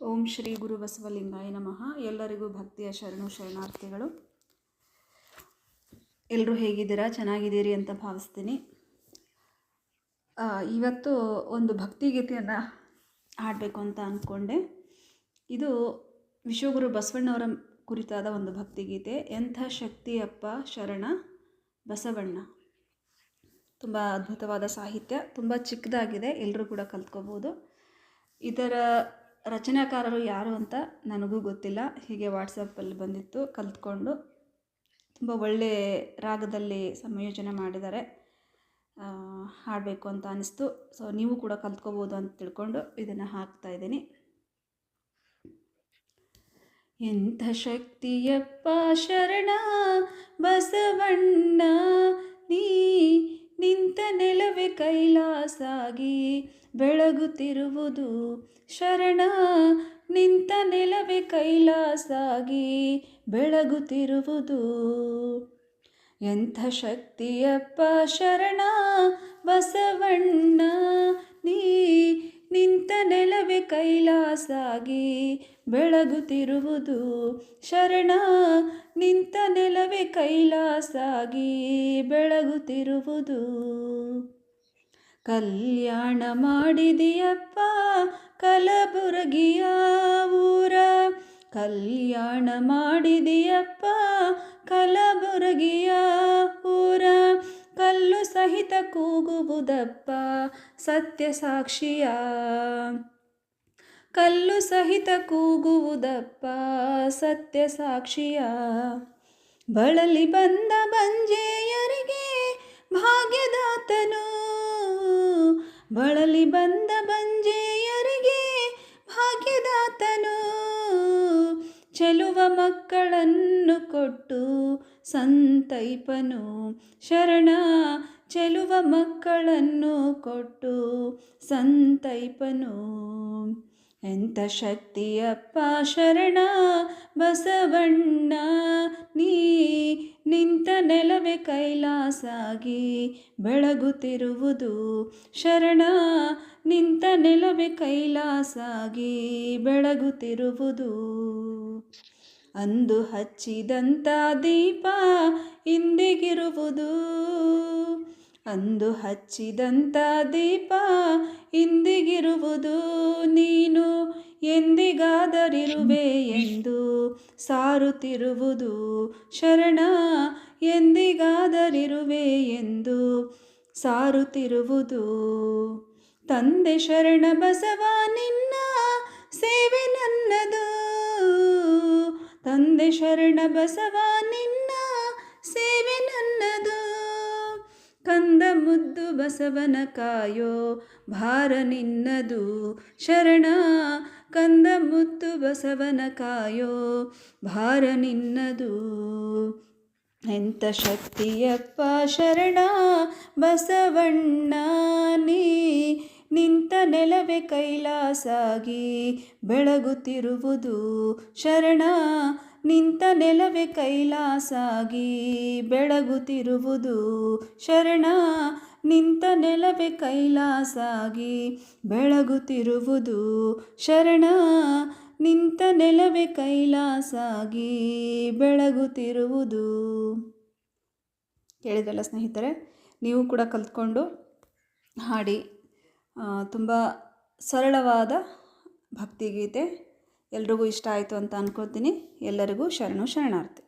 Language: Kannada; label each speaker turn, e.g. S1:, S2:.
S1: ಓಂ ಶ್ರೀ ಗುರು ಬಸವಲಿಂಗಾಯ ನಮಃ. ಎಲ್ಲರಿಗೂ ಭಕ್ತಿಯ ಶರಣು ಶರಣಾರ್ಥಿಗಳು. ಎಲ್ಲರೂ ಹೇಗಿದ್ದೀರಾ? ಚೆನ್ನಾಗಿದ್ದೀರಿ ಅಂತ ಭಾವಿಸ್ತೀನಿ. ಇವತ್ತು ಒಂದು ಭಕ್ತಿಗೀತೆಯನ್ನು ಹಾಡಬೇಕು ಅಂತ ಅಂದ್ಕೊಂಡೆ ಇದು ವಿಶ್ವಗುರು ಬಸವಣ್ಣವರ ಕುರಿತಾದ ಒಂದು ಭಕ್ತಿಗೀತೆ ಎಂಥ ಶಕ್ತಿಯಪ್ಪ ಶರಣ ಬಸವಣ್ಣ. ತುಂಬ ಅದ್ಭುತವಾದ ಸಾಹಿತ್ಯ, ತುಂಬ ಚಿಕ್ಕದಾಗಿದೆ. ಎಲ್ಲರೂ ಕೂಡ ಕಲ್ತ್ಕೋಬೋದು. ಇದರ ರಚನಾಕಾರರು ಯಾರು ಅಂತ ನನಗೂ ಗೊತ್ತಿಲ್ಲ. ಹೀಗೆ ವಾಟ್ಸಪ್ಪಲ್ಲಿ ಬಂದಿತ್ತು. ಕಲ್ತ್ಕೊಂಡು ತುಂಬ ಒಳ್ಳೆ ರಾಗದಲ್ಲಿ ಸಂಯೋಜನೆ ಮಾಡಿದ್ದಾರೆ. ಹಾಡಬೇಕು ಅಂತ ಅನಿಸ್ತು. ಸೊ ನೀವು ಕೂಡ ಕಲ್ತ್ಕೋಬೋದು ಅಂತ ತಿಳ್ಕೊಂಡು ಇದನ್ನು ಹಾಕ್ತಾ ಇದ್ದೀನಿ. ಎಂಥ ಶಕ್ತಿಯಪ್ಪ ಶರಣ, ಬಸವಣ್ಣ, ನೀ ನಿಂತ ನೆಲವೇ ಕೈಲಾಸಾಗಿ ಬೆಳಗುತ್ತಿರುವುದು. ಶರಣ, ನಿಂತ ನೆಲವೆ ಕೈಲಾಸಾಗಿ ಬೆಳಗುತ್ತಿರುವುದು. ಎಂಥ ಶಕ್ತಿಯಪ್ಪ ಶರಣ, ಬಸವಣ್ಣ, ನೀ ನಿಂತ ನೆಲವೇ ಕೈಲಾಸಾಗಿ ಬೆಳಗುತ್ತಿರುವುದು. ಶರಣ, ನಿಂತ ನೆಲವೇ ಕೈಲಾಸಾಗಿ ಬೆಳಗುತ್ತಿರುವುದು. ಕಲ್ಯಾಣ ಮಾಡಿದೆಯಪ್ಪ, ಕಲಬುರಗಿಯ ಊರ. ಕಲ್ಯಾಣ ಮಾಡಿದೆಯಪ್ಪ, ಕಲಬುರಗಿಯ ಊರ. ಕಲ್ಲು ಸಹಿತ ಕೂಗುವುದಪ್ಪ, ಸತ್ಯ ಸಾಕ್ಷಿಯ. ಕಲ್ಲು ಸಹಿತ ಕೂಗುವುದಪ್ಪ, ಸತ್ಯ ಸಾಕ್ಷಿಯ. ಬಳಲಿ ಬಂದ ಬಂಜೆಯರಿಗೆ ಭಾಗ್ಯದಾತನು. ಬಳಲಿ ಬಂದ ಬಂಜೆಯರಿಗೆ ಭಾಗ್ಯದಾತನು. ಚೆಲುವ ಮಕ್ಕಳನ್ನು ಕೊಟ್ಟು ಸಂತೈಪನು. ಶರಣ ಚೆಲುವ ಮಕ್ಕಳನ್ನು ಕೊಟ್ಟು ಸಂತೈಪನು. ಎಂಥ ಶಕ್ತಿಯಪ್ಪ ಶರಣ ಬಸವಣ್ಣ, ನೀ ನಿಂತ ನೆಲವೇ ಕೈಲಾಸಾಗಿ ಬೆಳಗುತ್ತಿರುವುದು ಶರಣ, ನಿಂತ ನೆಲವೇ ಕೈಲಾಸಾಗಿ ಬೆಳಗುತ್ತಿರುವುದು. ಅಂದು ಹಚ್ಚಿದಂತ ದೀಪ ಇಂದಿಗಿರುವುದು. ಅಂದು ಹಚ್ಚಿದಂತ ದೀಪ ಇಂದಿಗಿರುವುದು. ಎಂದಿಗಾದರಿರುವೆ ಎಂದು ಸಾರುತ್ತಿರುವುದು ಶರಣ. ಎಂದಿಗಾದರಿರುವೆ ಎಂದು ಸಾರುತ್ತಿರುವುದು ತಂದೆ ಶರಣ ಬಸವ, ನಿನ್ನ ಸೇವೆ ನನ್ನದು. ತಂದೆ ಶರಣ ಬಸವ, ನಿನ್ನ ಸೇವೆ ನನ್ನದು. ಕಂದ ಮುದ್ದು ಬಸವನ ಕಾಯೋ ಭಾರ ನಿನ್ನದು ಶರಣ. ಕಂದ ಮುದ್ದು ಬಸವನ ಕಾಯೋ ಭಾರ ನಿನ್ನದು. ಎಂಥ ಶಕ್ತಿಯಪ್ಪ ಶರಣ ಬಸವಣ್ಣ. ನೀ ನಿಂತ ನೆಲವೇ ಕೈಲಾಸಾಗಿ ಬೆಳಗುತ್ತಿರುವುದು ಶರಣ. ನಿಂತ ನೆಲವೇ ಕೈಲಾಸಾಗಿ ಬೆಳಗುತ್ತಿರುವುದು ಶರಣ. ನಿಂತ ನೆಲವೇ ಕೈಲಾಸಾಗಿ ಬೆಳಗುತ್ತಿರುವುದು ಶರಣ. ನಿಂತ ನೆಲವೇ ಕೈಲಾಸಾಗಿ ಬೆಳಗುತ್ತಿರುವುದು. ಕೇಳಿದ್ರಲ್ಲ ಸ್ನೇಹಿತರೆ, ನೀವು ಕೂಡ ಕಲ್ತ್ಕೊಂಡು ಹಾಡಿ. ತುಂಬ ಸರಳವಾದ ಭಕ್ತಿಗೀತೆ. ಎಲ್ರಿಗೂ ಇಷ್ಟ ಆಯಿತು ಅಂತ ಅಂದ್ಕೊಳ್ತೀನಿ ಎಲ್ಲರಿಗೂ ಶರಣು ಶರಣಾರ್ಥಿ.